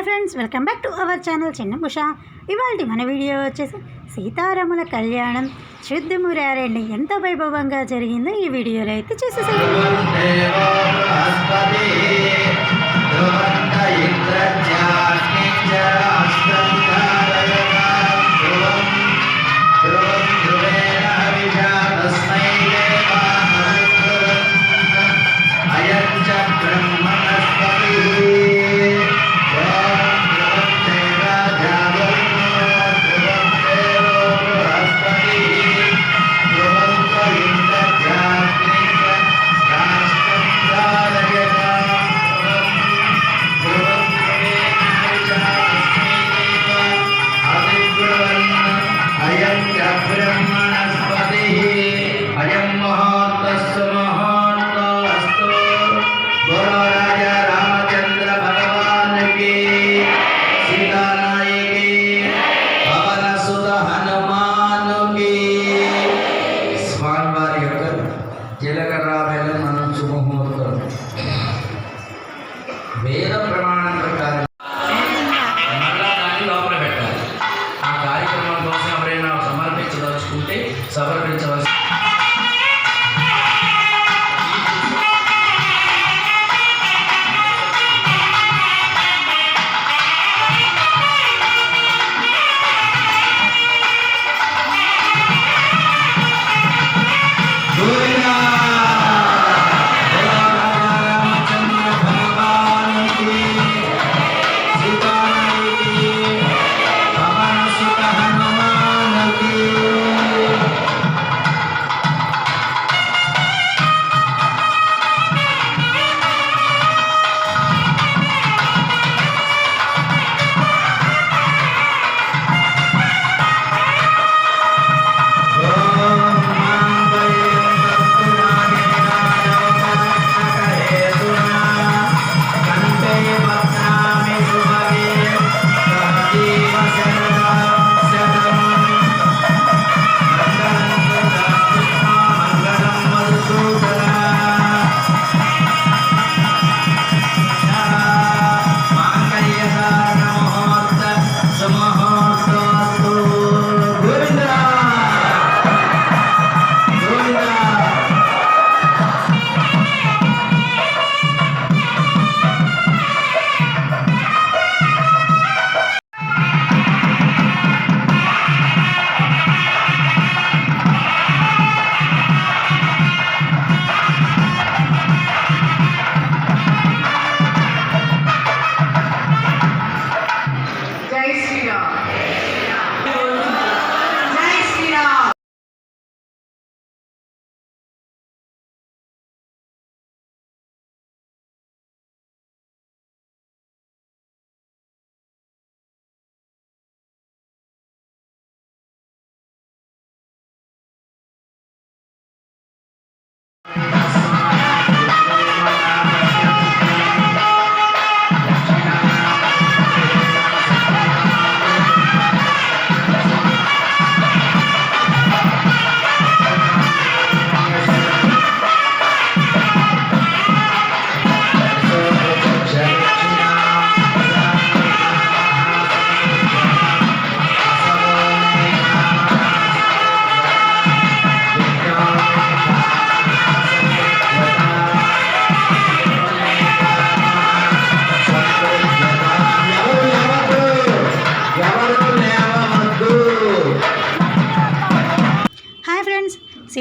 Hi friends welcome back to our channel Chinna Usha. ఇవాళ మన video వచ్చేసి సీతారాముల కళ్యాణం. శుద్ధమురారండి ఎంత వైభవంగా జరిగిందో ఈ వీడియోలో అయితే చూసేసేయండి. జీలకర్ర బెల్లం మనం శుభముహూర్తం వేద ప్రమాణం ప్రకారం మళ్ళా దాన్ని లోపల పెట్టాలి. ఆ కార్యక్రమం కోసం ఎవరైనా సమర్పించదలుచుకుంటే సమర్పించవలసి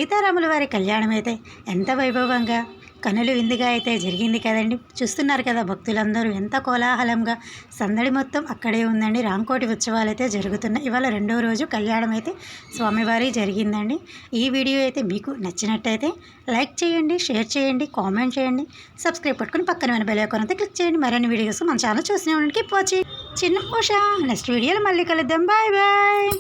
సీతారాముల వారి కళ్యాణం అయితే ఎంత వైభవంగా కనులు విందుగా అయితే జరిగింది కదండి. చూస్తున్నారు కదా భక్తులందరూ ఎంత కోలాహలంగా సందడి మొత్తం అక్కడే ఉందండి. రాంకోటి ఉత్సవాలు అయితే జరుగుతున్నాయి. ఇవాళ రెండో రోజు కళ్యాణం అయితే స్వామివారి జరిగిందండి. ఈ వీడియో అయితే మీకు నచ్చినట్టయితే లైక్ చేయండి షేర్ చేయండి కామెంట్ చేయండి సబ్స్క్రైబ్ పట్టుకుని పక్కన మన బెల్ అయితే క్లిక్ చేయండి. మరిన్ని వీడియోస్ మన ఛానల్ చూసిన వాళ్ళకి పోచి. చిన్న ఉషా నెక్స్ట్ వీడియోలో మళ్ళీ కలుద్దాం. Bye bye.